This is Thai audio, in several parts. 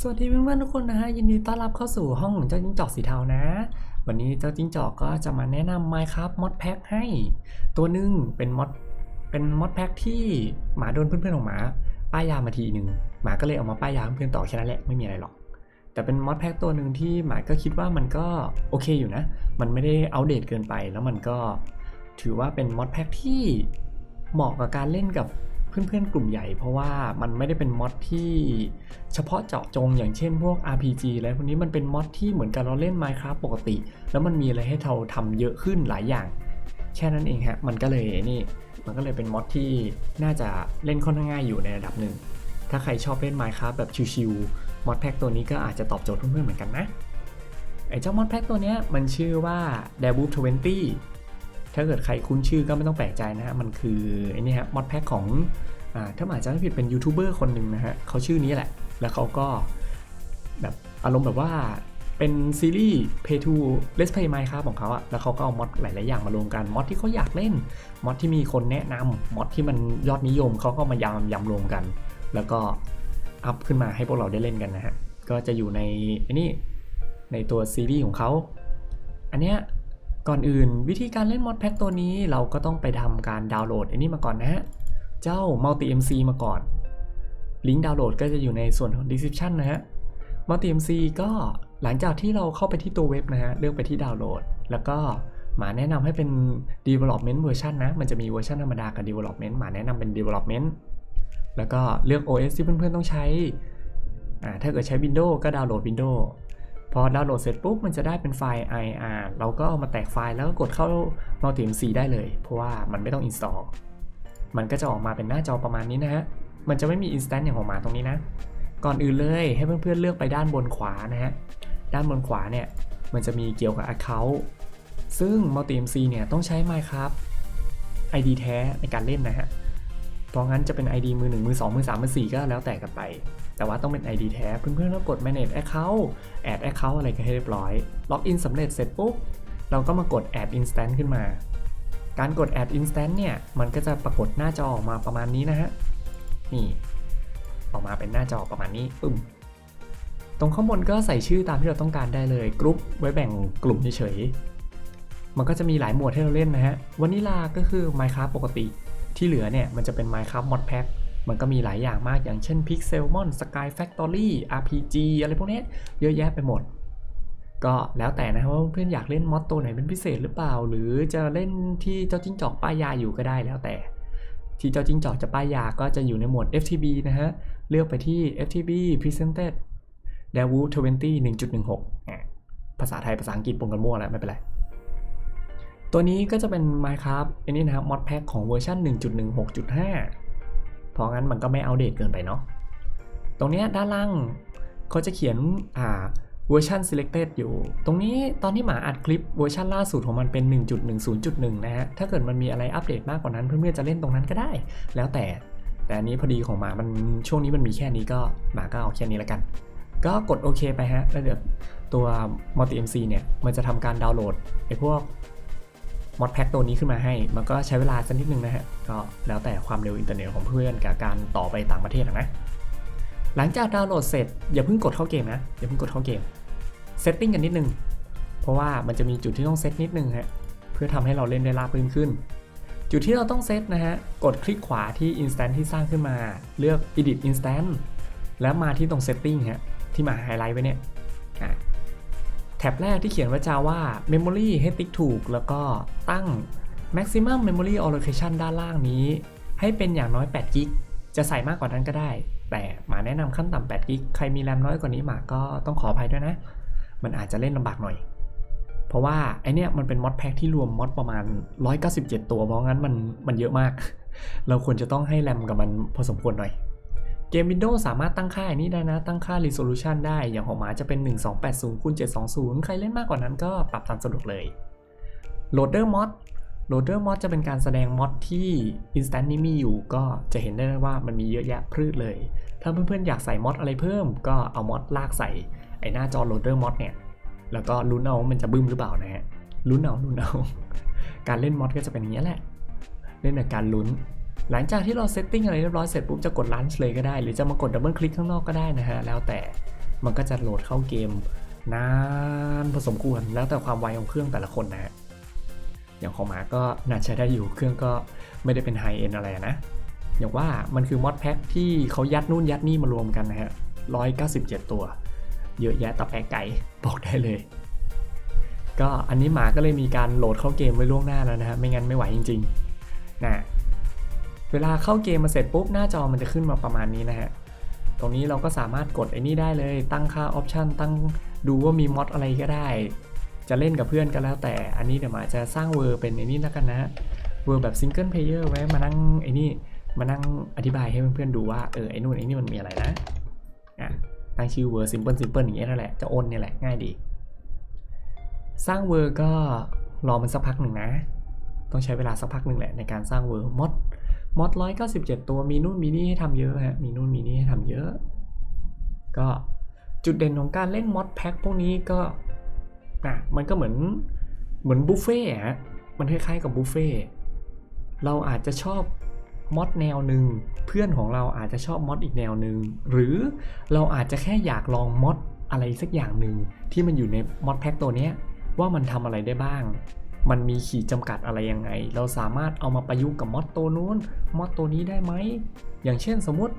สวัสดีเพื่อนๆทุกคนนะฮะยินดีต้อนรับเข้าสู่ห้องของเจ้าจิ้งจอกสีเทานะ วันนี้เจ้าจิ้งจอกก็จะมาแนะนำ Minecraft Mod Pack ให้ ตัวหนึ่งเป็นมอดเป็นมอดแพ็กที่หมาโดนเพื่อนๆของหมา ป้ายยามาทีหนึ่งหมาก็เลยเอามาป้ายยาเพื่อนต่อแค่นั้นแหละไม่มีอะไรหรอก แต่เป็นมอดแพ็กตัวหนึ่งที่หมาก็คิดว่ามันก็โอเคอยู่นะ มันไม่ได้อัปเดตเกินไปแล้วมันก็ ถือว่าเป็นมอดแพ็กที่เหมาะกับการเล่นกับ เพื่อนๆ กลุ่มใหญ่ เพราะว่ามันไม่ได้เป็นมอดที่เฉพาะเจาะจงอย่างเช่นพวก RPG อะไรพวกนี้มันเป็นมอดที่เหมือนกับเราเล่น Minecraft ปกติ แล้วมันมีอะไรให้เราทำเยอะขึ้นหลายอย่าง แค่นั้นเองฮะมันก็เลยนี่มันก็เลยเป็นมอดที่น่าจะเล่นค่อนข้างง่ายอยู่ในระดับหนึ่ง ถ้าใครชอบเล่น Minecraft แบบชิวๆมอดแพ็กตัวนี้ก็อาจจะตอบโจทย์เพื่อนๆเหมือนกันนะไอ้เจ้ามอดแพ็กตัวเนี้ยมันชื่อว่า d e v o o 20 ถ้าเกิดใครคุ้นชื่อก็ไม่ต้องแปลกใจนะฮะ มันคือไอ้นี่ฮะมอดแพ็กของอถ้าหมาจำไม่ผิดเป็นยูทูบเบอร์คนหนึ่งนะฮะเขาชื่อนี้แหละ แล้วเขาก็แบบอารมณ์แบบว่าเป็นซีรีส์ Pay to Let's Play Minecraft ของเขาอะแล้วเขาก็เอามอดหลาย ๆ อย่างมารวมกัน มอดที่เขาอยากเล่น มอดที่มีคนแนะนำมอดที่มันยอดนิยม เขาก็มายำยำรวมกัน แล้วก็อัพขึ้นมาให้พวกเราได้เล่นกันนะฮะ ก็จะอยู่ในไอ้นี่ในตัวซีรีส์ของเขา อันเนี้ย ก่อนอื่นวิธีการเล่นมอดแพ็กตัวนี้เราก็ต้องไปทำการดาวน์โหลดไอ้นี่มาก่อนนะฮะ เจ้า Multi MC มาก่อน ลิงก์ดาวน์โหลดก็จะอยู่ในส่วนของ description นะฮะ Multi MC ก็หลังจากที่เราเข้าไปที่ตัวเว็บนะฮะ เลือกไปที่ดาวน์โหลด แล้วก็หมาแนะนำให้เป็น development version นะ มันจะมีเวอร์ชันธรรมดากับ development หมาแนะนำเป็น development แล้วก็เลือก OS ที่เพื่อนๆต้องใช้อ่าถ้าเกิดใช้ Windows ก็ดาวน์โหลด Windows พอดาวน์โหลดเสร็จปุ๊บมันจะได้เป็นไฟล์ IR เราก็เอามาแตกไฟล์แล้วก็กดเข้า Multi MC ได้เลย เพราะว่ามันไม่ต้อง install มันก็จะออกมาเป็นหน้าจอประมาณนี้นะฮะ มันจะไม่มี instant อย่างของหมาตรงนี้นะ ก่อนอื่นเลยให้เพื่อนๆเลือกไปด้านบนขวานะฮะ ด้านบนขวาเนี่ยมันจะมีเกี่ยวกับ Account ซึ่ง Multi MC เนี่ยต้องใช้ Minecraft ID แท้ในการเล่นนะฮะ เพราะงั้นจะเป็น ID มือ 1 มือ 2 มือ 3 มือ 4 ก็แล้วแต่กันไป แต่ว่าต้องเป็น ID แท้เพื่อนๆก็กด manage account add account อะไรกันให้เรียบร้อย ล็อกอินสำเร็จเสร็จปุ๊บ เราก็มากด add instant ขึ้นมา การกด add instant เนี่ย มันก็จะปรากฏหน้าจอออกมาประมาณนี้นะฮะ นี่ ออกมาเป็นหน้าจอประมาณนี้ปึ้มตรงข้างบนก็ใส่ชื่อตามที่เราต้องการได้เลยกรุ๊ปไว้แบ่งกลุ่มเฉยๆ มันก็จะมีหลายหมวดให้เราเล่นนะฮะวานิลาก็คือ Minecraft ปกติ ที่เหลือเนี่ยมันจะเป็น Minecraft Mod Pack มันก็มีหลายอย่างมากอย่างเช่น Pixelmon Sky Factory RPG อะไรพวกนี้เยอะแยะไปหมด ก็แล้วแต่นะครับว่าเพื่อนอยากเล่นมอดตัวไหนเป็นพิเศษหรือเปล่า หรือจะเล่นที่เจ้าจิ้งจอกป้ายยาอยู่ก็ได้แล้วแต่ ที่เจ้าจิ้งจอกจะป้ายยาก็จะอยู่ในหมวด FTB นะฮะ เลือกไปที่ FTB Presented d e v o 20 1.16อะภาษาไทยภาษาอังกฤษปนกันมั่วแล้วไม่เป็นไรตัวนี้ก็จะเป็น Minecraft อันนี้นะครับ Mod Pack ของเวอร์ชัน1.16.5 เพราะงั้นมันก็ไม่อัปเดตเกินไปเนาะ ตรงเนี้ยด้านล่างเขาจะเขียนอ่าเวอร์ชัน selected อยู่ ตรงนี้ตอนที่หมาอัดคลิปเวอร์ชันล่าสุดของมันเป็น 1.10.1 นะฮะ ถ้าเกิดมันมีอะไรอัปเดตมากกว่านั้นเพื่อนๆจะเล่นตรงนั้นก็ได้ แล้วแต่ แต่อันนี้พอดีของหมามันช่วงนี้มันมีแค่นี้ก็หมาก็เอาแค่นี้แล้วกัน ก็กดโอเคไปฮะ แล้วเดี๋ยวตัว Multi MC เนี่ย มันจะทำการดาวน์โหลดไอ้พวก มอดแพ็กตัวนี้ขึ้นมาให้ มันก็ใช้เวลาสักนิดนึงนะฮะ ก็แล้วแต่ความเร็วอินเทอร์เน็ตของเพื่อนกับการต่อไปต่างประเทศนะ หลังจากดาวน์โหลดเสร็จอย่าเพิ่งกดเข้าเกมนะ อย่าเพิ่งกดเข้าเกม เซตติ้งกันนิดนึง เพราะว่ามันจะมีจุดที่ต้องเซตนิดนึงฮะ เพื่อทำให้เราเล่นได้ราบรื่นขึ้น จุดที่เราต้องเซตนะฮะ กดคลิกขวาที่ instant ที่สร้างขึ้นมา เลือก edit instant แล้วมาที่ตรง setting ฮะ ที่มาไฮไลท์ไว้เนี่ย บแรกที่เขียนว่า Java Memory ให้ติ๊กถูก แล้วก็ตั้ง Maximum Memory Allocation ด้านล่างนี้ ให้เป็นอย่างน้อย8กิกจะใส่มากกว่านั้นก็ได้ แต่หมาแนะนำขั้นต่ำ8กิกใครมีแรมน้อยกว่านี้หมาก็ต้องขออภัยด้วยนะ มันอาจจะเล่นลำบากหน่อย เพราะว่าไอเนี้ยมันเป็นมอดแพ็กที่รวมมอดประมาณ 197 ตัว เพราะงั้นมันมันเยอะมาก เราควรจะต้องให้แรมกับมันพอสมควรหน่อย เกม Windows สามารถตั้งค่าอันนี้ได้นะ ตั้งค่า resolution ได้ อย่างของหมาจะเป็น 1280คูณ720 ใครเล่นมากกว่านั้นก็ปรับตามสะดวกเลย Loader Mod Loader Mod จะเป็นการแสดงมอดที่ Instant นี้มีอยู่ก็จะเห็นได้ว่ามันมีเยอะแยะพืชเลย ถ้าเพื่อนๆอยากใส่มอดอะไรเพิ่ม ก็เอามอดลากใส่ไอหน้าจอ Loader Mod เนี่ย แล้วก็ลุ้นเอาว่ามันจะบึ้มหรือเปล่านะฮะ ลุ้นเอาลุ้นเอา การเล่นมอดก็จะเป็นอย่างนี้แหละ เล่นแบบการลุ้น หลังจากที่เราเซตติ้งอะไรเรียบร้อยเสร็จปุ๊บจะกดลันช์เลยก็ได้ หรือจะมากดดับเบิลคลิกข้างนอกก็ได้นะฮะ แล้วแต่มันก็จะโหลดเข้าเกมนานพอสมควรแล้วแต่ความไวของเครื่องแต่ละคนนะฮะ อย่างของหมาก็น่าใช้ได้อยู่เครื่องก็ไม่ได้เป็นไฮเอ็นอะไรนะ อย่างว่ามันคือมอดแพ็กที่เขายัดนู่นยัดนี่มารวมกันนะฮะ197ตัว เยอะแยะตะแปะไก่บอกได้เลย ก็อันนี้หมาก็เลยมีการโหลดเข้าเกมไว้ล่วงหน้าแล้วนะฮะไม่งั้นไม่ไหวจริงๆนะ เวลาเข้าเกมมาเสร็จปุ๊บหน้าจอมันจะขึ้นมาประมาณนี้นะฮะ ตรงนี้เราก็สามารถกดไอ้นี่ได้เลย ตั้งค่าออปชันตั้งดูว่ามีมอดอะไรก็ได้ จะเล่นกับเพื่อนก็แล้วแต่ อันนี้เดี๋ยวมาจะสร้างเวอร์เป็นไอ้นี่แล้วกันนะเวอร์แบบซิงเกิลเพลเยอร์ไว้มานั่งไอ้นี่มานั่งอธิบายให้เพื่อนๆดูว่าเออไอ้นู่นไอ้นี่มันมีอะไรนะอะตั้งชื่อเวอร์ซิมเพิลซิมเพิลอย่างเงี้ยนั่นแหละจะโอนเนี่ยแหละง่ายดี สร้างเวอร์ก็รอมันสักพักหนึ่งนะ ต้องใช้เวลาสักพักหนึ่งแหละในการสร้างเวอร์มอด มอด197ตัวมีนู่นมีนี่ให้ทำเยอะฮะมีนู่นมีนี่ให้ทำเยอะ ก็จุดเด่นของการเล่นมอดแพ็คพวกนี้ก็นะมันก็เหมือนเหมือนบุฟเฟ่ฮะมันคล้ายๆกับบุฟเฟ่เราอาจจะชอบมอดแนวหนึ่งเพื่อนของเราอาจจะชอบมอดอีกแนวหนึ่งหรือเราอาจจะแค่อยากลองมอดอะไรสักอย่างหนึ่งที่มันอยู่ในมอดแพ็คตัวนี้ว่ามันทำอะไรได้บ้าง มันมีขีดจำกัดอะไรยังไง เราสามารถเอามาประยุกต์กับมอดตัวนู้นมอดตัวนี้ได้ไหม อย่างเช่นสมมติ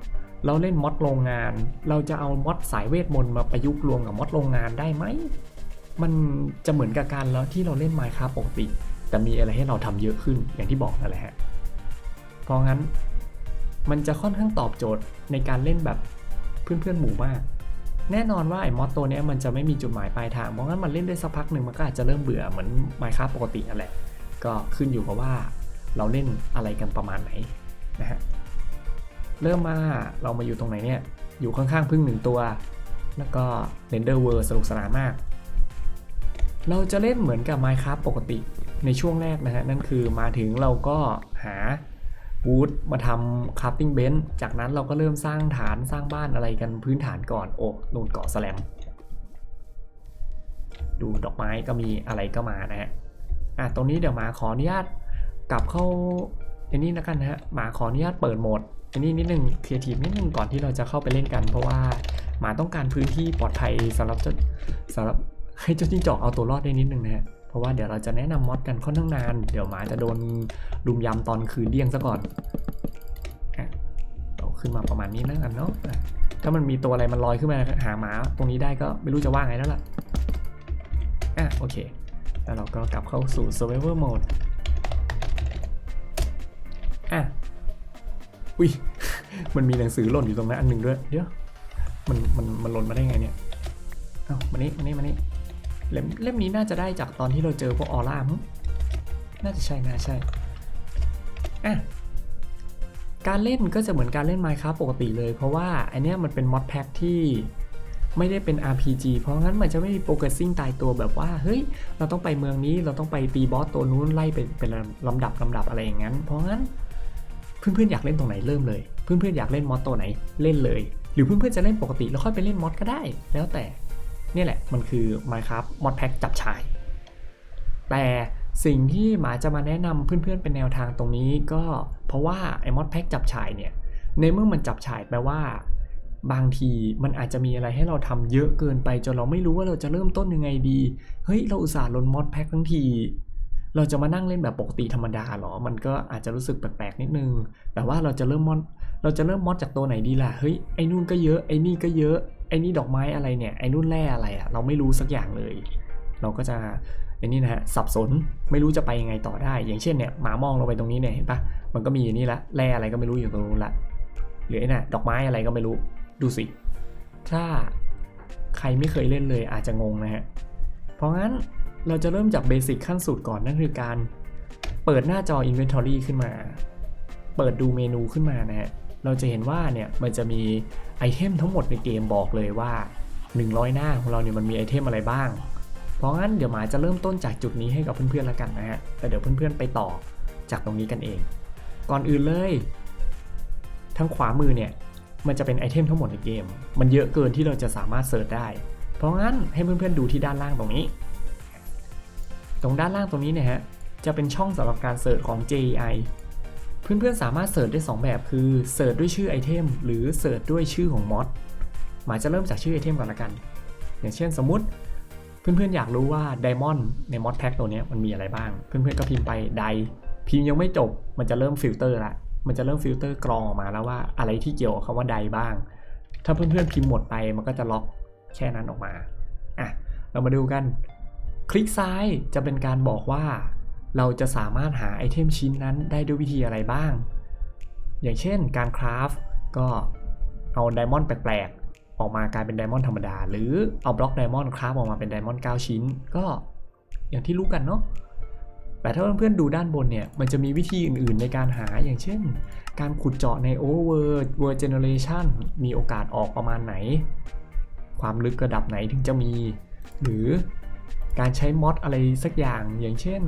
เราเล่นมอดโรงงาน เราจะเอามอดสายเวทมนต์มาประยุกต์รวมกับมอดโรงงานได้ไหม มันจะเหมือนกับการแล้วที่เราเล่น Minecraft ปกติ แต่มีอะไรให้เราทำเยอะขึ้นอย่างที่บอกนั่นแหละฮะ เพราะงั้นมันจะค่อนข้างตอบโจทย์ในการเล่นแบบเพื่อนๆหมู่มาก แน่นอนว่าไอ้มอดตัวเนี้ยมันจะไม่มีจุดหมายปลายทาง เพราะงั้นมันเล่นได้สักพักหนึ่งมันก็อาจจะเริ่มเบื่อเหมือน Minecraft ปกตินั่นแหละ ก็ขึ้นอยู่กับว่าเราเล่นอะไรกันประมาณไหนนะฮะ เริ่มมาเรามาอยู่ตรงไหนเนี่ย อยู่ข้างๆพึ่งหนึ่งตัว แล้วก็ Render World สนุกสนานมาก เราจะเล่นเหมือนกับ Minecraft ปกติในช่วงแรกนะฮะ นั่นคือมาถึงเราก็หา วูดมาทำ crafting bench จากนั้นเราก็เริ่มสร้างฐานสร้างบ้านอะไรกันพื้นฐานก่อนโอ้นูนเกาะแสลม ดูดอกไม้ก็มีอะไรก็มานะฮะอะตรงนี้เดี๋ยวหมาขออนุญาตกลับเข้าอันนี้แล้วกันนะฮะหมาขออนุญาตเปิดโหมดอันนี้นิดนึงครีเอทีฟนิดนึงก่อนที่เราจะเข้าไปเล่นกัน เพราะว่าหมาต้องการพื้นที่ปลอดภัยสำหรับเจ้าสำหรับให้เจ้าจิ้งจอกเอาตัวรอดได้นิดนึงนะฮะ เพราะว่าเดี๋ยวเราจะแนะนำมอดกันค่อนข้างนาน เดี๋ยวหมาจะโดนลุมยำตอนคืนเดี้ยงซะก่อนอเราขึ้นมาประมาณนี้แล้วกันเนาะะถ้ามันมีตัวอะไรมันลอยขึ้นมาหาหมาตรงนี้ได้ก็ไม่รู้จะว่าไงแล้วล่ะอะโอเค แล้วเราก็กลับเข้าสู่ survival mode อะอุ้ยมันมีหนังสือหล่นอยู่ตรงนั้นอันหนึ่งด้วย เดี๋ยว มัน มัน มันหล่นมาได้ไงเนี่ย เอ้ามานี่มานี่มานี่ เล่มเล่มนี้น่าจะได้จากตอนที่เราเจอพวกออร่ามน่าจะใช่น่าใช่อะการเล่นก็จะเหมือนการเล่น Minecraft ปกติเลย เพราะว่าอันเนี้ยมันเป็นมอดแพ็กที่ไม่ได้เป็น RPG เพราะงั้นมันจะไม่มีโปรเกรสซิ่งตายตัวแบบว่าเฮ้ยเราต้องไปเมืองนี้เราต้องไปตีบอสตัวนู้นไล่เป็นเป็นลำดับลำดับอะไรอย่างนั้น เพราะงั้นเพื่อนๆอยากเล่นตรงไหนเริ่มเลย เพื่อนๆอยากเล่นมอดตัวไหนเล่นเลย หรือเพื่อนๆจะเล่นปกติแล้วค่อยไปเล่นมอดก็ได้ แล้วแต่ นี่แหละมันคือ Minecraft มอดแพ็กจับฉาย แต่สิ่งที่หมาจะมาแนะนำเพื่อนๆเป็นแนวทางตรงนี้ก็เพราะว่าไอ้มอดแพ็กจับฉายเนี่ยในเมื่อมันจับฉายแปลว่า บางทีมันอาจจะมีอะไรให้เราทำเยอะเกินไปจนเราไม่รู้ว่าเราจะเริ่มต้นยังไงดีเฮ้ยเราอุตส่าห์ลนมอดแพ็กทั้งทีเราจะมานั่งเล่นแบบปกติธรรมดาหรอ มันก็อาจจะรู้สึกแปลกๆนิดนึง แต่ว่าเราจะเริ่มมอด เราจะเริ่มมอดจากตัวไหนดีล่ะ เฮ้ย ไอ้นู่นก็เยอะ ไอ้นี่ก็เยอะ ไอ้นี่ดอกไม้อะไรเนี่ยไอ้นู่นแร่อะไรอะเราไม่รู้สักอย่างเลย เราก็จะไอ้นี่นะฮะสับสนไม่รู้จะไปยังไงต่อได้ อย่างเช่นเนี่ยหมามองลงไปตรงนี้เนี่ยเห็นปะมันก็มีอันนี้ละแร่อะไรก็ไม่รู้อยู่ตรงนู้นละหรือไอ้น่ะดอกไม้อะไรก็ไม่รู้ดูสิ ถ้าใครไม่เคยเล่นเลยอาจจะงงนะฮะเพราะงั้นเราจะเริ่มจากเบสิกขั้นสุดก่อนนั่นคือการเปิดหน้าจอ Inventory ขึ้นมา เปิดดูเมนูขึ้นมานะฮะ เราจะเห็นว่าเนี่ยมันจะมีไอเทมทั้งหมดในเกมบอกเลยว่า 100 หน้าของเราเนี่ยมันมีไอเทมอะไรบ้าง เพราะงั้นเดี๋ยวหมาจะเริ่มต้นจากจุดนี้ให้กับเพื่อนๆแล้วกันนะฮะแต่เดี๋ยวเพื่อนๆไปต่อจากตรงนี้กันเอง ก่อนอื่นเลยทางขวามือเนี่ยมันจะเป็นไอเทมทั้งหมดในเกม มันเยอะเกินที่เราจะสามารถเสิร์ชได้ เพราะงั้นให้เพื่อนๆดูที่ด้านล่างตรงนี้ ตรงด้านล่างตรงนี้เนี่ยฮะจะเป็นช่องสำหรับการเสิร์ชของ JI เพื่อนๆสามารถเสิร์ชได้ 2 แบบคือเสิร์ชด้วยชื่อไอเทมหรือเสิร์ชด้วยชื่อของมอดหมายจะเริ่มจากชื่อไอเทมก่อนละกัน อย่างเช่นสมมุติเพื่อนๆอยากรู้ว่าไดมอนด์ในมอดแพ็กตัวนี้มันมีอะไรบ้าง เพื่อนๆก็พิมพ์ไปไดพิมพ์ยังไม่จบมันจะเริ่มฟิลเตอร์ละมันจะเริ่มฟิลเตอร์กรองออกมาแล้วว่าอะไรที่เกี่ยวกับคำว่าไดบ้าง ถ้าเพื่อนๆพิมพ์หมดไปมันก็จะล็อกแค่นั้นออกมาอะเรามาดูกัน คลิกซ้ายจะเป็นการบอกว่า เราจะสามารถหาไอเทมชิ้นนั้นได้ด้วยวิธีอะไรบ้าง อย่างเช่นการคราฟก็เอาไดมอนด์แปลกๆ ออกมากลายเป็นไดมอนด์ธรรมดา หรือเอาบล็อกไดมอนด์คราฟออกมาเป็นไดมอนด์9ชิ้น ก็อย่างที่รู้กันเนาะแต่ถ้าเพื่อนๆดูด้านบนเนี่ย มันจะมีวิธีอื่นๆในการหาอย่างเช่น การขุดเจาะใน Overworld World Generation มีโอกาสออกประมาณไหน ความลึกระดับไหนถึงจะมี หรือการใช้มอดอะไรสักอย่างอย่างเช่น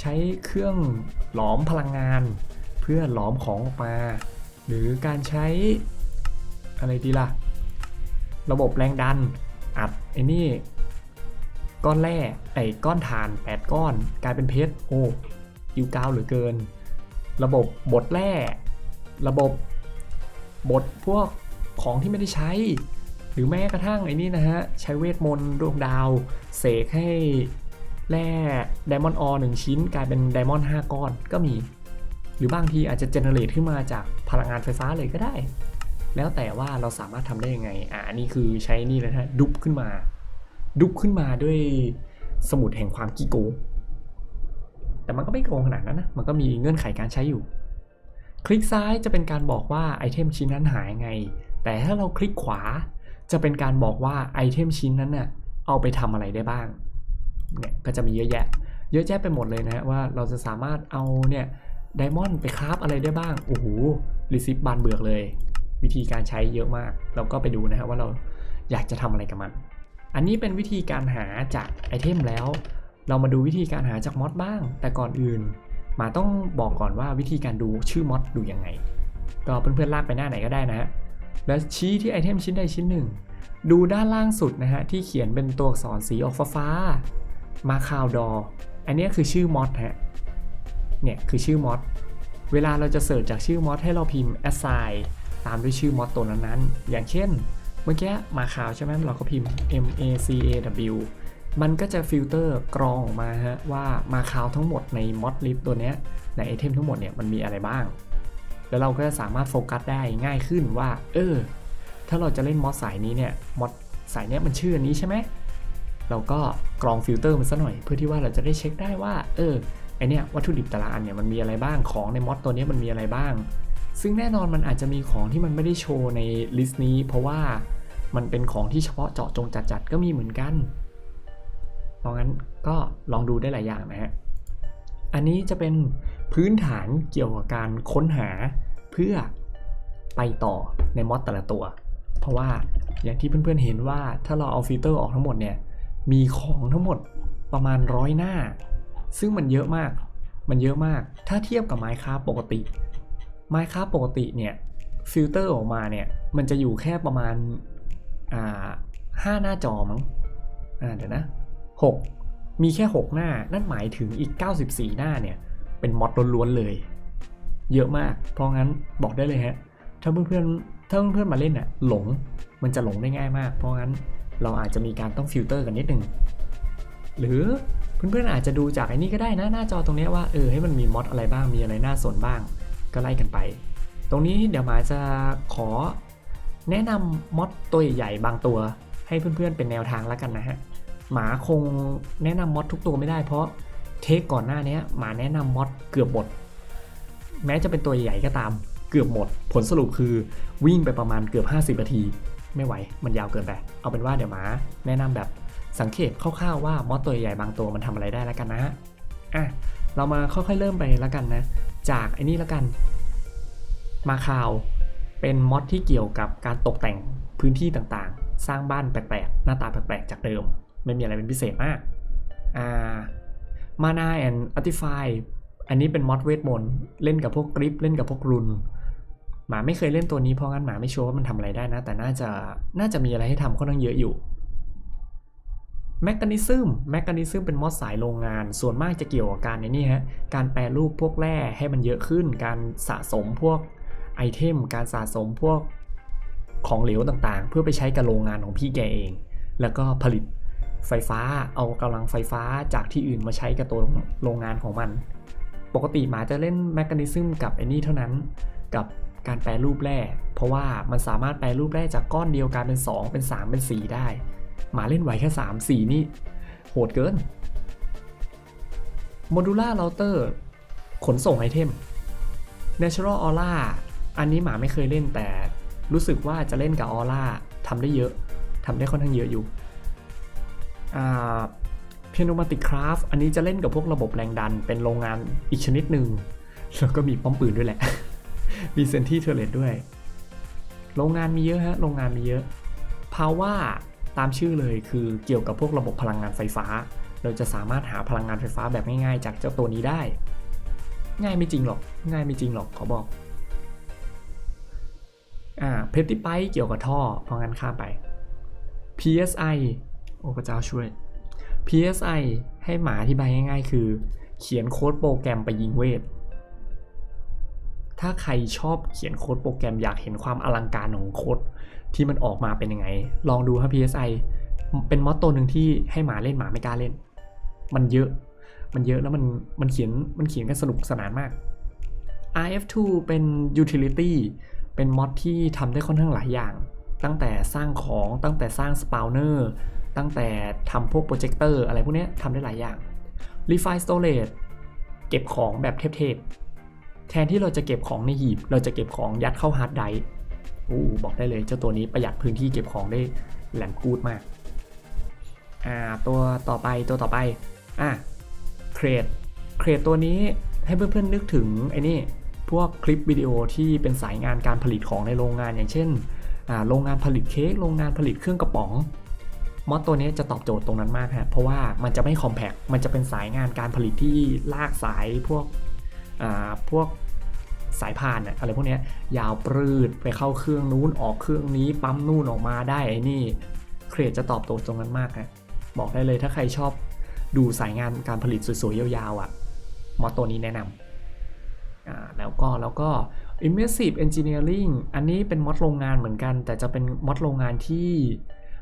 ใช้เครื่องหลอมพลังงาน เพื่อหลอมของออกมา หรือการใช้อะไรดีล่ะ ระบบแรงดัน อัดไอ้นี่ก้อนแร่ไอ้ก้อนถ่าน 8 ก้อน กลายเป็นเพชรโอ้ยิวกาวเหลือเกิน ระบบบดแร่ ระบบบดพวกของที่ไม่ได้ใช้ หรือแม้กระทั่งไอ้นี่นะฮะ ใช้เวทมนต์ดวงดาว เสกให้ แร่ไดมอนด์ออหนึ่งชิ้น กลายเป็นไดมอนด์5ก้อนก็มี หรือบางทีอาจจะเจเนเรตขึ้นมาจากพลังงานไฟฟ้าเลยก็ได้ แล้วแต่ว่าเราสามารถทำได้ยังไง อ่านนี้คือใช้นี่เลยนะดุบขึ้นมา ดุบขึ้นมาด้วยสมุดแห่งความกี้โกงแต่มันก็ไม่โกงขนาดนั้นนะ มันก็มีเงื่อนไขการใช้อยู่ คลิกซ้ายจะเป็นการบอกว่าไอเทมชิ้นนั้นหายไง แต่ถ้าเราคลิกขวาจะเป็นการบอกว่าไอเทมชิ้นนั้นน่ะเอาไปทำอะไรได้บ้าง เนี่ยก็จะมีเยอะแยะ เยอะแยะไปหมดเลยนะฮะว่าเราจะสามารถเอาเนี่ยไดมอนด์ไปคราฟอะไรได้บ้าง โอ้โหรีซิปบานเบือกเลย วิธีการใช้เยอะมาก เราก็ไปดูนะฮะว่าเราอยากจะทำอะไรกับมัน อันนี้เป็นวิธีการหาจากไอเทมแล้ว เรามาดูวิธีการหาจากมอดบ้าง แต่ก่อนอื่น มาต้องบอกก่อนว่าวิธีการดูชื่อมอดดูยังไง ก็เพื่อนๆลากไปหน้าไหนก็ได้นะฮะ แล้วชี้ที่ไอเทมชิ้นใดชิ้นหนึ่ง ดูด้านล่างสุดนะฮะที่เขียนเป็นตัวอักษรสีออกฟ้า มาคาวดอ อันนี้คือชื่อมอดฮะ เนี่ยคือชื่อมอดเวลาเราจะเสิร์ชจากชื่อมอดให้เราพิมพ์ assign ตามด้วยชื่อมอดตัวนั้นๆ อย่างเช่น เมื่อกี้มาคาวใช่ไหมเราก็พิมพ์ m a c a w มันก็จะฟิลเตอร์กรองออกมาฮะว่ามาคาวทั้งหมดในมอดลิสต์ตัวเนี้ยในไอเทมทั้งหมดเนี่ยมันมีอะไรบ้าง แล้วเราก็จะสามารถโฟกัสได้ง่ายขึ้นว่า เออ ถ้าเราจะเล่นมอดสายนี้เนี่ยมอดสายเนี้ยมันชื่ออันนี้ใช่ไหม เราก็กรองฟิลเตอร์มันซะหน่อยเพื่อที่ว่าเราจะได้เช็คได้ว่า เออไอเนี้ยวัตถุดิบแต่ละอันเนี่ยมันมีอะไรบ้างของในมอดตัวนี้มันมีอะไรบ้าง ซึ่งแน่นอนมันอาจจะมีของที่มันไม่ได้โชว์ในลิสต์นี้ เพราะว่ามันเป็นของที่เฉพาะเจาะจงจัดๆก็มีเหมือนกันเพราะงั้นก็ลองดูได้หลายอย่างนะฮะอันนี้จะเป็นพื้นฐานเกี่ยวกับการค้นหาเพื่อไปต่อในมอดแต่ละตัว เพราะว่าอย่างที่เพื่อนๆเห็นว่าถ้าเราเอาฟิลเตอร์ออกทั้งหมดเนี่ย มีของทั้งหมดประมาณร้อยหน้า ซึ่งมันเยอะมาก มันเยอะมาก ถ้าเทียบกับ Minecraft ปกติ Minecraft ปกติเนี่ยฟิลเตอร์ออกมาเนี่ยมันจะอยู่แค่ประมาณอ่าห้าหน้าจอมั้งอ่าเดี๋ยวนะหกมีแค่ 6 หน้า นั่นหมายถึงอีก 94 หน้าเนี่ย เป็นมอดล้วนๆเลย เยอะมาก เพราะงั้นบอกได้เลยฮะ ถ้าเพื่อนๆ ถ้าเพื่อนๆ มาเล่นน่ะ หลง มันจะหลงได้ง่ายมาก เพราะงั้น เราอาจจะมีการต้องฟิลเตอร์กันนิดนึง หรือเพื่อนๆอาจจะดูจากไอ้นี่ก็ได้นะหน้าจอตรงนี้ว่าเออให้มันมีมอดอะไรบ้างมีอะไรน่าสนบ้าง ก็ไล่กันไป ตรงนี้เดี๋ยวหมาจะขอแนะนำมอดตัวใหญ่ๆบางตัว ให้เพื่อนๆเป็นแนวทางแล้วกันนะฮะหมาคงแนะนำมอดทุกตัวไม่ได้เพราะเทคก่อนหน้านี้หมาแนะนำมอดเกือบหมดแม้จะเป็นตัวใหญ่ก็ตามเกือบหมด ผลสรุปคือวิ่งไปประมาณเกือบ 50นาที ไม่ไหว มันยาวเกินไป เอาเป็นว่าเดี๋ยวหมา แนะนำแบบสังเกตคร่าวๆว่ามอดตัวใหญ่บางตัวมันทำอะไรได้แล้วกันนะฮะ อะ เรามาค่อยๆเริ่มไปแล้วกันนะ จากไอ้นี่แล้วกัน มาคาวเป็นมอดที่เกี่ยวกับการตกแต่งพื้นที่ต่างๆ สร้างบ้านแปลกๆ หน้าตาแปลกๆ จากเดิม ไม่มีอะไรเป็นพิเศษมาก อ่า มานาแอนอัติฟายอันนี้เป็นมอดเวทมนต์ เล่นกับพวกกริป เล่นกับพวกรุน หมาไม่เคยเล่นตัวนี้เพราะงั้นหมาไม่ชัวร์ว่ามันทำอะไรได้นะ แต่น่าจะน่าจะมีอะไรให้ทำค่อนข้างเยอะอยู่แมกนิซึมแมกนิซึมเป็นมอดสายโรงงาน ส่วนมากจะเกี่ยวกับการในนี่ฮะการแปรรูปพวกแร่ให้มันเยอะขึ้น การสะสมพวกไอเทม การสะสมพวกของเหลวต่างๆ เพื่อไปใช้กับโรงงานของพี่แกเอง แล้วก็ผลิตไฟฟ้าเอากำลังไฟฟ้าจากที่อื่นมาใช้กับตัวโรงงานของมัน ปกติหมาจะเล่นแมคานิซึมกับไอ้นี่เท่านั้นกับ การแปรรูปแร่ เพราะว่ามันสามารถแปรรูปแร่จากก้อนเดียวกลายเป็น 2 เป็น 3 เป็น 4 ได้ หมาเล่นไหวแค่ 3 4 นี่ โหดเกิน Modular Router ขนส่งไอเทม Natural Aura อันนี้หมาไม่เคยเล่นแต่รู้สึกว่าจะเล่นกับ Aura ทำได้เยอะทำได้ค่อนข้างเยอะอยู่อ่า p n e u m a t i c Craft อันนี้จะเล่นกับพวกระบบแรงดันเป็นโรงงานอีกชนิดหนึ่งแล้วก็มีป้อมปืนด้วยแหละ มีเซนที่เทเลตด้วย โรงงานมีเยอะฮะ โรงงานมีเยอะ Power ตามชื่อเลยคือเกี่ยวกับพวกระบบพลังงานไฟฟ้า เราจะสามารถหาพลังงานไฟฟ้าแบบง่ายๆ จากเจ้าตัวนี้ได้ ง่ายไม่จริงหรอก ง่ายไม่จริงหรอกขอบอกอ่าเพติไพเกี่ยวกับท่อ เพราะงั้นข้ามไป PSI โอ้พระเจ้าช่วย PSI ให้หมาอธิบายง่ายๆ คือ เขียนโค้ดโปรแกรมไปยิงเวท ถ้าใครชอบเขียนโค้ดโปรแกรมอยากเห็นความอลังการของโค้ดที่มันออกมาเป็นยังไง ลองดูครับ PSI เป็นมอตัวหนึ่งที่ให้หมาเล่นหมาไม่กล้าเล่น มันเยอะ มันเยอะแล้วมันมันเขียนมันเขียนกันสนุกสนานมาก RF2 เป็น utility เป็นมอดที่ทำได้ค่อนข้างหลายอย่าง ตั้งแต่สร้างของตั้งแต่สร้าง spawner ตั้งแต่ทำพวกโปรเจคเตอร์อะไรพวกนี้ทำได้หลายอย่าง Refine Storage เก็บของแบบเทพๆ แทนที่เราจะเก็บของในหีบ เราจะเก็บของยัดเข้าฮาร์ดไดรฟ์อู้บอกได้เลยเจ้าตัวนี้ประหยัดพื้นที่เก็บของได้แหลมกูดมาก อ่า ตัวต่อไปตัวต่อไป อะเครดเครดตัวนี้ให้เพื่อนๆนึกถึงไอ้นี่พวกคลิปวิดีโอที่เป็นสายงานการผลิตของในโรงงานอย่างเช่นอ่าโรงงานผลิตเค้กโรงงานผลิตเครื่องกระป๋องมอดตัวนี้จะตอบโจทย์ตรงนั้นมากฮะเพราะว่ามันจะไม่คอมแพคมันจะเป็นสายงานการผลิตที่ลากสายพวก พวกสายพานอะไรพวกนี้ยาวปรืดไปเข้าเครื่องนู้นออกเครื่องนี้ปั๊มนู่นออกมาได้ไอ้นี่เครดจะตอบโจทย์ตรงนั้นมากฮะบอกได้เลยถ้าใครชอบดูสายงานการผลิตสวยๆยาวๆอะมอตัวนี้แนะนำแล้วก็แล้วก็ immersive engineering อันนี้เป็นมอดโรงงานเหมือนกัน แต่จะเป็นมอดโรงงานที่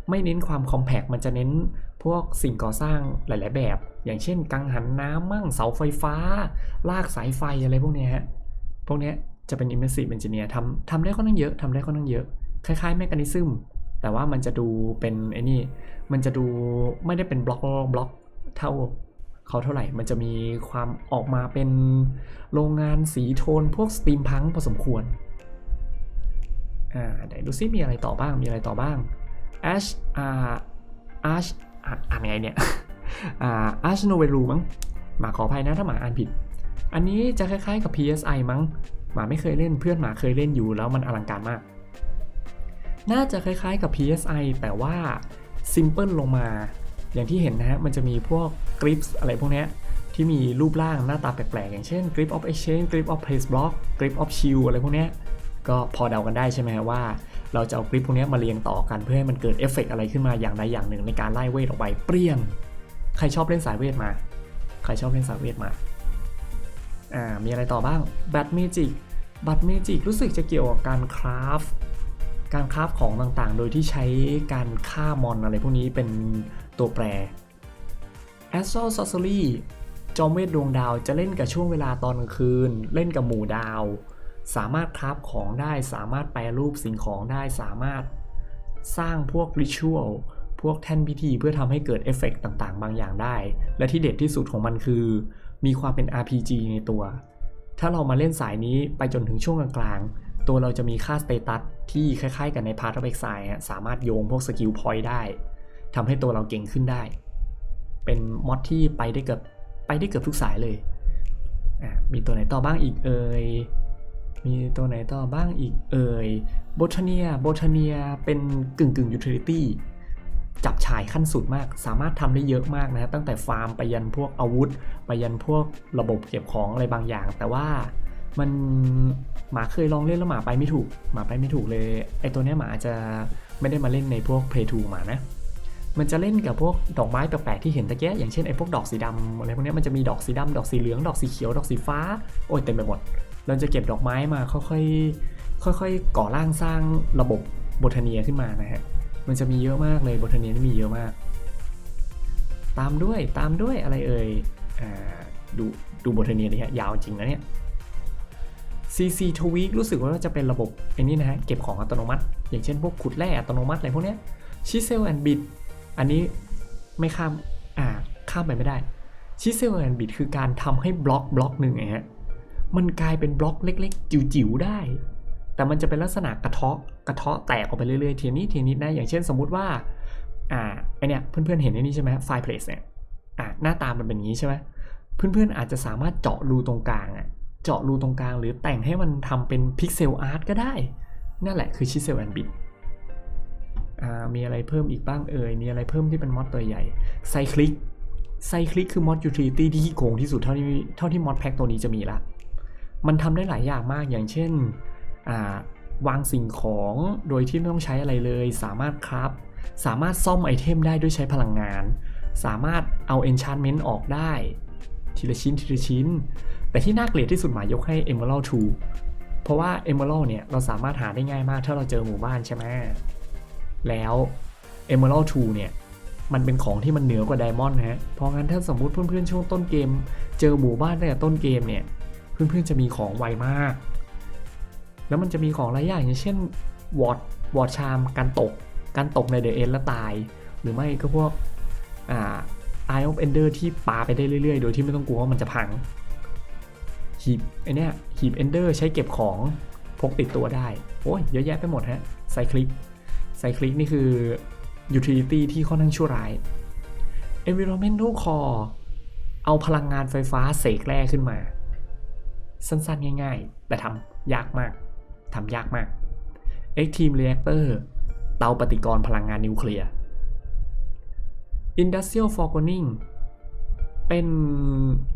ไม่เน้นความคอมแพกมันจะเน้นพวกสิ่งก่อสร้างหลาย ๆ แบบ อย่างเช่นกังหันน้ำมั่งเสาไฟฟ้า ลากสายไฟอะไรพวกนี้ฮะ พวกนี้จะเป็น immersive engineer ทำทำได้ค่อนข้างเยอะทำได้ค่อนข้างเยอะ คล้ายๆ mechanism แต่ว่ามันจะดูเป็นไอ้นี่ มันจะดูไม่ได้เป็นบล็อกบล็อกเท่าเขาเท่าไหร่ มันจะมีความออกมาเป็นโรงงานสีโทนพวกสตรีมพังพอสมควร อ่าไหนดูซิมีอะไรต่อบ้าง มีอะไรต่อบ้าง Ash อ่า Ash อะอ่านไงเนี่ย อา Ash Noveru มั้งหมาขออภัยนะถ้าหมาอ่านผิด อันนี้จะคล้ายๆกับ PSI มั้งหมาไม่เคยเล่นเพื่อนหมาเคยเล่นอยู่แล้วมันอลังการมาก น่าจะคล้ายๆกับ PSI แต่ว่า simple ลงมา อย่างที่เห็นนะฮะ มันจะมีพวก grips อะไรพวกเนี้ยที่มีรูปร่างหน้าตาแปลกๆ อย่างเช่น grip of exchange grip of place block grip of shield อะไรพวกเนี้ยก็พอเดากันได้ใช่ไหมว่า เราจะเอากริปพวกเนี้ยมาเรียงต่อกันเพื่อให้มันเกิดเอฟเฟกต์อะไรขึ้นมาอย่างใดอย่างหนึ่งในการไล่เวทออกไปเปรี้ยง ใครชอบเล่นสายเวทมา ใครชอบเล่นสายเวทมา อ่า มีอะไรต่อบ้าง บัตเมจิก บัตเมจิกรู้สึกจะเกี่ยวกับการคราฟ การคราฟของต่างๆ โดยที่ใช้การฆ่ามอนอะไรพวกนี้เป็นตัวแปร Astral Sorcery จอมเวทดวงดาวจะเล่นกับช่วงเวลาตอนกลางคืน เล่นกับหมู่ดาว สามารถคราฟของได้ สามารถแปลรูปสิ่งของได้ สามารถสร้างพวกริชวล พวกแท่นพิธีเพื่อทำให้เกิดเอฟเฟกต์ต่างๆ บางอย่างได้ และที่เด็ดที่สุดของมันคือ มีความเป็น RPG ในตัว ถ้าเรามาเล่นสายนี้ไปจนถึงช่วงกลางๆ ตัวเราจะมีค่าสเตตัสที่คล้ายๆ กันในพาร์ทอ f เอ็กไซสามารถโยงพวกสกิลพอยต์ได้ทำให้ตัวเราเก่งขึ้นได้ เป็นมอดที่ไปได้เกือบไปได้เกือบทุกสายเลยอะมีตัวไหนต่อบ้างอีกเอ่ย มีตัวไหนต่อบ้างอีกเอ่ย โบทเนีย โบทเนียเป็นกึ่งกึ่งยูทิลิตี้ จับฉายขั้นสุดมาก สามารถทำได้เยอะมากนะตั้งแต่ฟาร์มไปยันพวกอาวุธ ไปยันพวกระบบเก็บของอะไรบางอย่าง แต่ว่ามันหมาเคยลองเล่นแล้วหมาไปไม่ถูก หมาไปไม่ถูกเลยไอตัวเนี้ยหมาอาจจะไม่ได้มาเล่นในพวก Play 2หมานะมันจะเล่นกับพวกดอกไม้แปลกๆที่เห็นตะเกียอย่างเช่นไอ้พวกดอกสีดำอะไรพวกเนี้ยมันจะมีดอกสีดำดอกสีเหลือง ดอกสีเขียว ดอกสีฟ้า โอ้ยเต็มไปหมด เราจะเก็บดอกไม้มาค่อยๆ ค่อยๆ ก่อร่างสร้างระบบบทเนียขึ้นมานะฮะ มันจะมีเยอะมากเลยบทาเนียนี่มีเยอะมาก ตามด้วยตามด้วยอะไรเอ่ยอดูดูบทาเนียนี่ฮะยาวจริงนะเนี่ย CC t w e a k รู้สึกว่าจะเป็นระบบไอ้นี่นะฮะเก็บของอัตโนมัติ อย่างเช่นพวกขุดแร่อัตโนมัติอะไรพวกเนี้ย Chisel and Bit อันนี้ไม่ข้ามอ่าข้ามไปไม่ได้ Chisel and Bit คือการทำให้บล็อกบล็อกหนึ่งไงฮะมันกลายเป็นบล็อกเล็ก ๆ จิ๋วๆได้ แต่มันจะเป็นลักษณะกระเทาะกระเทาะแตกออกไปเรื่อยๆทีนี้ทีนี้นะอย่างเช่นสมมุติว่าอ่าไอเนี้ยเพื่อนๆเห็นไอ้นี่ใช่ไหมไฟเพลสเนี่ยอ่าหน้าตามันเป็นอย่างนี้ใช่ไหมเพื่อนๆอาจจะสามารถเจาะรูตรงกลางอะเจาะรูตรงกลางหรือแต่งให้มันทำเป็นพิกเซลอาร์ตก็ได้ นั่นแหละคือชิเซลแอนบิดอ่ามีอะไรเพิ่มอีกบ้างเอ่ย มีอะไรเพิ่มที่เป็นมอดตัวใหญ่ไซคลิกไซคลิกคือมอดยูทิลิตี้ที่โกงที่สุดเท่าที่เท่าที่มอดแพ็กตัวนี้จะมีละ มันทำได้หลายอย่างมากอย่างเช่น วางสิ่งของโดยที่ไม่ต้องใช้อะไรเลย สามารถครับ สามารถซ่อมไอเทมได้ด้วยใช้พลังงาน สามารถเอา enchantment ออกได้ ทีละชิ้นทีละชิ้น แต่ที่น่าเกลียดที่สุดหมายยกให้ Emerald 2 เพราะว่า Emerald เนี่ยเราสามารถหาได้ง่ายมากถ้าเราเจอหมู่บ้านใช่ไหมแล้ว Emerald 2 เนี่ยมันเป็นของที่มันเหนือกว่า Diamond นะฮะ เพราะงั้นถ้าสมมุติเพื่อนๆช่วงต้นเกม เจอหมู่บ้านตั้งแต่ต้นเกมเนี่ย เพื่อนๆจะมีของไวมาก แล้วมันจะมีของหลายอย่างอย่างเช่นวอร์ดวอร์ดชามการตก การตกในเดอะเอ็นแล้วตาย หรือไม่ก็พวกอ่า Eye of Ender ที่ปาไปได้เรื่อยๆ โดยที่ไม่ต้องกลัวว่ามันจะพังหีบไอเนี้ยหีบ Ender ใช้เก็บของพกติดตัวได้ โอ้ยเยอะแยะไปหมดฮะไซคลิกไซคลิกนี่คือ utility ที่ค่อนข้างชั่วร้าย environmental core เอาพลังงานไฟฟ้าเสกแร่ขึ้นมา สั้นๆ ง่าย ๆ แต่ทำยากมาก ทำยากมาก Extreme Reactor เตาปฏิกรณ์พลังงานนิวเคลียร์ Industrial Foregoning เป็น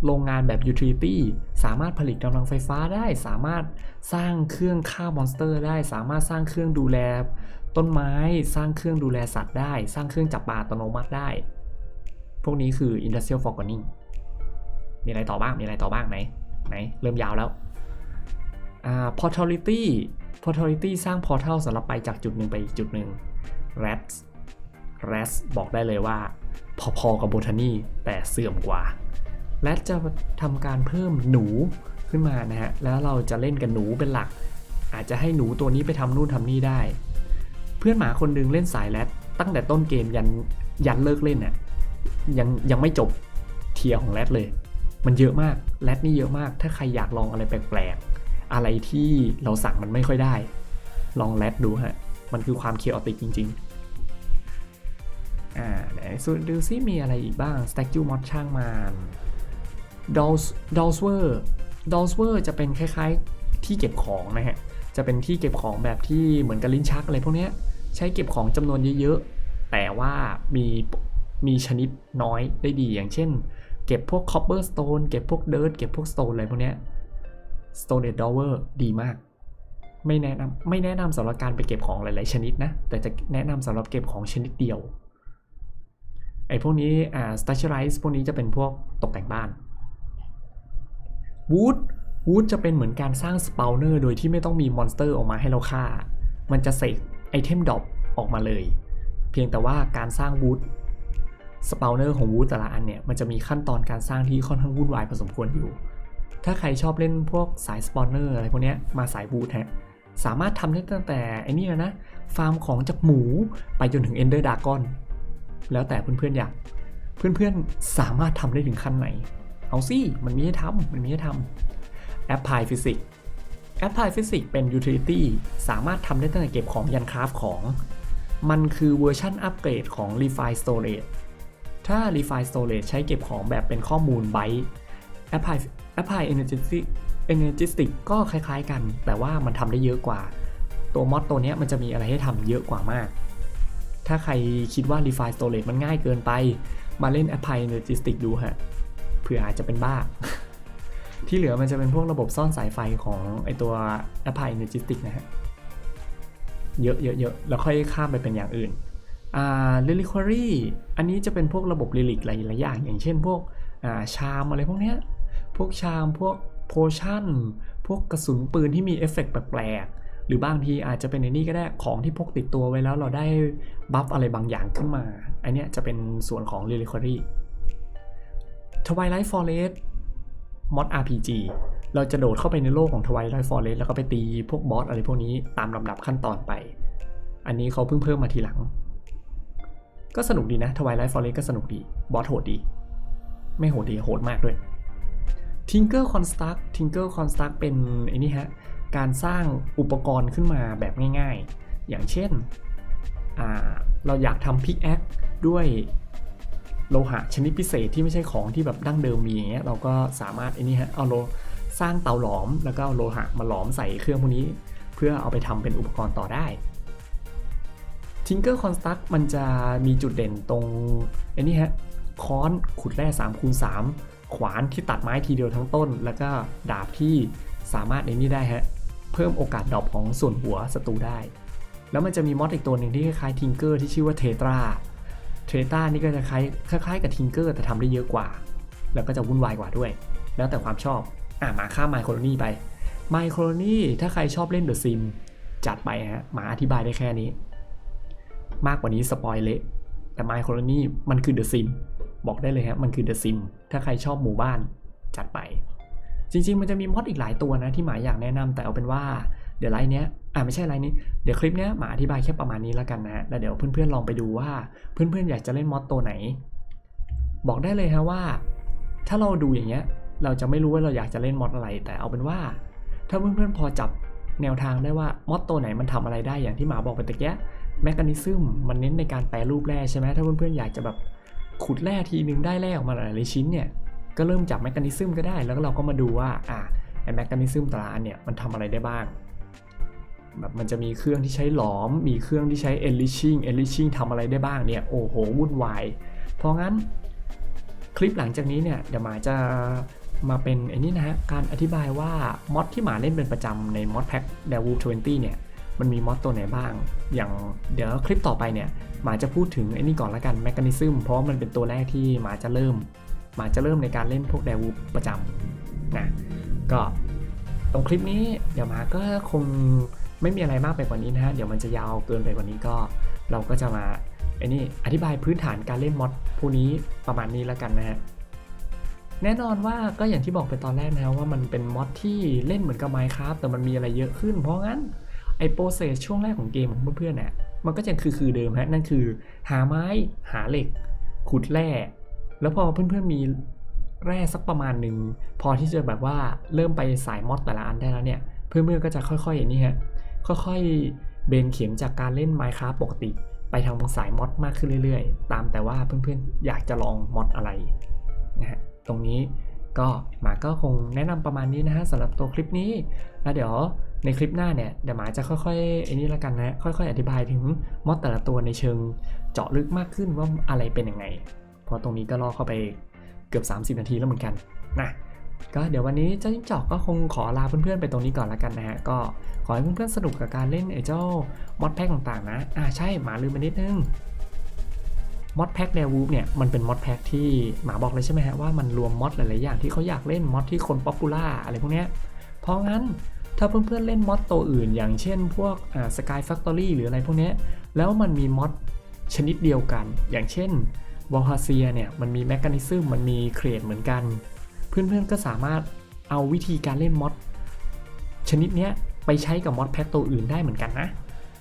โรงงานแบบ Utility สามารถผลิตกำลังไฟฟ้าได้ สามารถสร้างเครื่องฆ่ามอนสเตอร์ได้ สามารถสร้างเครื่องดูแลต้นไม้ สร้างเครื่องดูแลสัตว์ได้ สร้างเครื่องจับปลาอัตโนมัติได้ พวกนี้คือ Industrial forgoning มีอะไรต่อบ้าง มีอะไรต่อบ้างไหน ไหน เริ่มยาวแล้ว อ่า Portality Portality สร้าง Portal สำหรับไปจากจุดหนึ่งไปอีกจุดหนึ่ง Rats Rats บอกได้เลยว่า พอๆกับ Botany แต่เสื่อมกว่าและจะทำการเพิ่มหนูขึ้นมานะฮะ แล้วเราจะเล่นกับหนูเป็นหลัก อาจจะให้หนูตัวนี้ไปทำนู่นทำนี่ได้ เพื่อนหมาคนหนึงเล่นสายแรดตั้งแต่ต้นเกมยันยันเลิกเล่นน่ะยังยังไม่จบเทียของแรดเลย มันเยอะมากแรดนี่เยอะมาก ถ้าใครอยากลองอะไรแปลกๆ อะไรที่เราสั่งมันไม่ค่อยได้ ลองแรดดูฮะ มันคือความเคออติกจริง ๆ อ่าไหนสุดดูซิมีอะไรอีกบ้าง Statue Mod ช่างมัน Dolls Dollswer Dollswer จะเป็นคล้ายๆที่เก็บของนะฮะ จะเป็นที่เก็บของแบบที่เหมือนกับลิ้นชักอะไรพวกเนี้ยใช้เก็บของจำนวนเยอะๆ แต่ว่ามีมีชนิดน้อยได้ดีอย่างเช่น เก็บพวก copper stone เก็บพวก dirt เก็บพวก stone อะไรพวกเนี้ย stone d o w e r ดีมาก ไม่แนะนำไม่แนะนำสำหรับการไปเก็บของหลาย ๆ ชนิดนะ แต่จะแนะนำสำหรับเก็บของชนิดเดียว ไอ้พวกนี้อ่า specialize พวกนี้จะเป็นพวกตกแต่งบ้าน wood wood จะเป็นเหมือนการสร้าง spawner โดยที่ไม่ต้องมีมอนสเตอร์ออกมาให้เราฆ่า มันจะเสกไอเทมดรอปออกมาเลย เพียงแต่ว่าการสร้าง wood spawner ของ wood แต่ละอันเนี่ยมันจะมีขั้นตอนการสร้างที่ค่อนข้างวุ่นวายพอสมควรอยู่ ถ้าใครชอบเล่นพวกสาย spawner อะไรพวกนี้มาสาย wood ฮะสามารถทำได้ตั้งแต่ไอ้นี่แล้วนะ ฟาร์มของจากหมูไปจนถึง Ender Dragon แล้วแต่เพื่อนๆอยาก เพื่อนๆสามารถทำได้ถึงขั้นไหน เอาสิมันมีให้ทำมันมีให้ทำ Apply Physics Apply Physics เป็น Utility สามารถทำได้ตั้งแต่เก็บของยันคราฟของ มันคือเวอร์ชันอัปเกรดของ Refi Storage ถ้า Refi Storage ใช้เก็บของแบบเป็นข้อมูลไบต์ Apply Apply Energetic Energetic ก็คล้ายๆกัน แต่ว่ามันทำได้เยอะกว่า ตัวมอดตัวนี้มันจะมีอะไรให้ทำเยอะกว่ามาก ถ้าใครคิดว่า Refine Storage มันง่ายเกินไป มาเล่น Apply Energetic ดูฮะเผื่ออาจจะเป็นบ้า ที่เหลือมันจะเป็นพวกระบบซ่อนสายไฟของไอตัว Apply Energetic นะฮะเยอะเยอะเยอะแล้วค่อยข้ามไปเป็นอย่างอื่นอ่า Reliquary อันนี้จะเป็นพวกระบบ Relic หลายๆอย่าง อย่างเช่นพวกอ่าชามอะไรพวกเนี้ย พวกชามพวกโพชั่น พวกกระสุนปืนที่มีเอฟเฟกต์แปลกๆ หรือบางทีอาจจะเป็นในนี่ก็ได้ของที่พกติดตัวไว้แล้วเราได้บัฟอะไรบางอย่างขึ้นมา อันเนี้ยจะเป็นส่วนของ Reliquary Twilight Forest มอด RPG เราจะโดดเข้าไปในโลกของ Twilight Forest แล้วก็ไปตีพวกบอสอะไรพวกนี้ตามลำดับขั้นตอนไป อันนี้เขาเพิ่งเพิ่มมาทีหลัง ก็สนุกดีนะ Twilight Forest ก็สนุกดี บอสโหดดี ไม่โหดดีโหดมากด้วย Tinker Construct Tinker Construct เป็นไอ้นี่ฮะการสร้างอุปกรณ์ขึ้นมาแบบง่ายๆ อย่างเช่น เราอยากทำพิกแอคด้วยโลหะชนิดพิเศษที่ไม่ใช่ของที่แบบดั้งเดิมมีอย่างเงี้ยเราก็สามารถไอ้นี่ฮะเอาโลสร้างเตาหลอมแล้วก็เอาโลหะมาหลอมใส่เครื่องพวกนี้ เพื่อเอาไปทำเป็นอุปกรณ์ต่อได้ Tinker Construct มันจะมีจุดเด่นตรงไอ้นี่ฮะค้อนขุดแร่3คูณ3 ขวานที่ตัดไม้ทีเดียวทั้งต้น แล้วก็ดาบที่สามารถไอ้นี่ได้ฮะเพิ่มโอกาสดรอปของส่วนหัวศัตรูได้ แล้วมันจะมีมอดอีกตัวหนึ่งที่คล้ายๆทิงเกอร์ที่ชื่อว่าเทตราเทตรานี่ก็จะคล้ายคล้ายๆกับทิงเกอร์แต่ทำได้เยอะกว่า แล้วก็จะวุ่นวายกว่าด้วย แล้วแต่ความชอบอะมาข้ามไมโครนี่ไปไมโครนี่ถ้าใครชอบเล่นเดอะซิมจัดไปฮะมาอธิบายได้แค่นี้ มากกว่านี้สปอยเละแต่ไมโครนี่มันคือเดอะซิม บอกได้เลยฮะมันคือเดอะซิมถ้าใครชอบหมู่บ้านจัดไป จริง ๆ มันจะมีมอดอีกหลายตัวนะที่หมายอยากแนะนำแต่เอาเป็นว่าเดี๋ยวไลน์เนี้ยอ่าไม่ใช่ไลน์นี้เดี๋ยวคลิปเนี้ยหมาอธิบายแค่ประมาณนี้แล้วกันนะฮะแล้วเดี๋ยวเพื่อนๆลองไปดูว่าเพื่อนๆอยากจะเล่นมอดตัวไหน บอกได้เลยฮะว่า ถ้าเราดูอย่างเงี้ยเราจะไม่รู้ว่าเราอยากจะเล่นมอดอะไร แต่เอาเป็นว่า ถ้าเพื่อนๆพอจับแนวทางได้ว่ามอดตัวไหนมันทำอะไรได้อย่างที่หมาบอกไปตะเกียแมคานิซึมมันเน้นในการแปรรูปแร่ใช่ไหมถ้าเพื่อนๆอยากจะแบบ ขุดแร่ทีนึงได้แร่ออกมาหลายๆชิ้นเนี่ยก็เริ่มจากแมคานิซึมก็ได้ แล้วเราก็มาดูว่าอะไอแมคานิซึมแต่ละอันเนี่ยมันทำอะไรได้บ้างแบบมันจะมีเครื่องที่ใช้หลอม มีเครื่องที่ใช้ enriching enriching ทำอะไรได้บ้างเนี่ย โอ้โห วุ่นวาย เพราะงั้นคลิปหลังจากนี้เนี่ย เดี๋ยวหมาจะมาเป็นไอ้นี่นะฮะ การอธิบายว่ามอดที่หมาเล่นเป็นประจำในมอดแพ็ก d e v o 20 เนี่ย มันมีมอดตัวไหนบ้าง อย่างเดี๋ยวคลิปต่อไปเนี่ยหมาจะพูดถึงไอ้นี่ก่อนละกันแมคานิซึมเพราะว่ามันเป็นตัวแรกที่หมาจะเริ่มหมาจะเริ่มในการเล่นพวกแดวูประจำนะก็ตรงคลิปนี้เดี๋ยวหมาก็คงไม่มีอะไรมากไปกว่านี้นะฮะเดี๋ยวมันจะยาวเกินไปกว่านี้ก็ เราก็จะมาไอ้นี่อธิบายพื้นฐานการเล่นมอดพวกนี้ประมาณนี้แล้วกันนะฮะแน่นอนว่าก็อย่างที่บอกไปตอนแรกนะว่ามันเป็นมอดที่เล่นเหมือนกับ Minecraft แต่มันมีอะไรเยอะขึ้นเพราะงั้น ไอ้โปรเซสช่วงแรกของเกมของเพื่อนๆเนี่ยมันก็จะคือคือเดิมฮะนั่นคือ หาไม้หาเหล็ก ขุดแร่แล้วพอเพื่อนๆมีแร่สักประมาณหนึ่งพอที่จะแบบว่าเริ่มไปสายมอดแต่ละอันได้แล้วเนี่ย เพื่อนๆก็จะค่อยๆอย่างนี้ฮะค่อยๆเบนเข็มจากการเล่น Minecraft ปกติ ไปทางสายมอดมากขึ้นเรื่อยๆ ตามแต่ว่าเพื่อนๆอยากจะลองมอดอะไรนะฮะตรงนี้ก็หมาก็คงแนะนำประมาณนี้นะฮะสำหรับตัวคลิปนี้ แล้วเดี๋ยวในคลิปหน้าเนี่ยเดี๋ยวหมาจะค่อยๆอ้นี่ละกันนะค่อยๆ อธิบายถึงมอดแต่ละตัวในเชิงเจาะลึกมากขึ้นว่าอะไรเป็นยังไงเพราะตรงนี้ก็ล่อเข้าไปเกือบ 30 นาทีแล้วเหมือนกันนะก็เดี๋ยววันนี้เจ้าจิ้งจอกก็คงขอลาเพื่อนๆไปตรงนี้ก่อนละกันนะฮะก็ขอให้เพื่อนๆสนุกกับการเล่นไอ้เจ้ามอดแพ็กต่างๆนะอ่าใช่หมาลืมไปนิดนึงมอดแพ็กแนววูฟเนี่ยมันเป็นมอดแพ็กที่หมาบอกเลยใช่ไหมฮะว่ามันรวมมอดหลายๆอย่างที่เขาอยากเล่นมอดที่คนป๊อปปูล่าอะไรพวกเนี้ยเพราะงั้น ถ้าเพื่อนๆเล่นมอดตัวอื่น อย่างเช่นพวกสกายแฟคทอรี่หรืออะไรพวกนี้แล้วมันมีมอดชนิดเดียวกัน อย่างเช่นวอลฮาเซียเนี่ยมันมีแมคานิซึมมันมีเครดเหมือนกัน เพื่อนๆก็สามารถเอาวิธีการเล่นมอดชนิดเนี้ยไปใช้กับมอดแพ็กตัวอื่นได้เหมือนกันนะ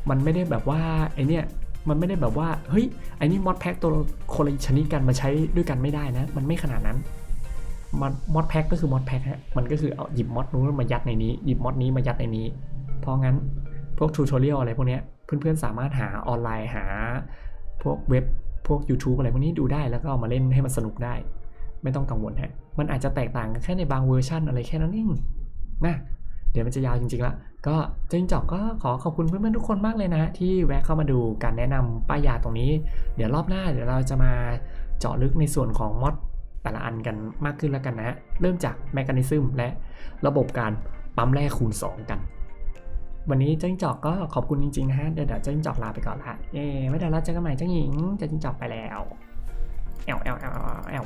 มันไม่ได้แบบว่าไอเนี้ยมันไม่ได้แบบว่าเฮ้ยไอนี่มอดแพ็กตัวคนละชนิดกันมาใช้ด้วยกันไม่ได้นะ มันไม่ขนาดนั้น มอดมอดแพ็กก็คือมอดแพ็กฮะมันก็คือเอาหยิบมอดนู้นมายัดในนี้หยิบมอดนี้มายัดในนี้ เพราะงั้นพวกทูทอเรียลอะไรพวกเนี้ยเพื่อนๆสามารถหาออนไลน์หา พวกเว็บพวก YouTube อะไรพวกนี้ดูได้แล้วก็เอามาเล่นให้มันสนุกได้ ไม่ต้องกังวลฮะมันอาจจะแตกต่างกันแค่ในบางเวอร์ชันอะไรแค่นั้นเองนะเดี๋ยวมันจะยาวจริงๆละก็เจิงจอกก็ขอขอบคุณเพื่อนๆทุกคนมากเลยนะ ที่แวะเข้ามาดูการแนะนำป้ายยาตรงนี้ เดี๋ยวรอบหน้าเดี๋ยวเราจะมาเจาะลึกในส่วนของมอด แต่ละอันกันมากขึ้นแล้วกันนะ เริ่มจากแมคานิซึมและระบบการปั๊มแร่คูณ 2 กัน วันนี้เจ้าจิ้งจอกก็ขอบคุณจริงๆนะฮะ เดี๋ยวเดี๋ยวเจ้าจิ้งจอกลาไปก่อนละเย้ไม่ได้แล้วเจอกันใหม่เจ้าหญิงเจ้าจิ้งจอกไปแล้วแอลแอลแอลแอล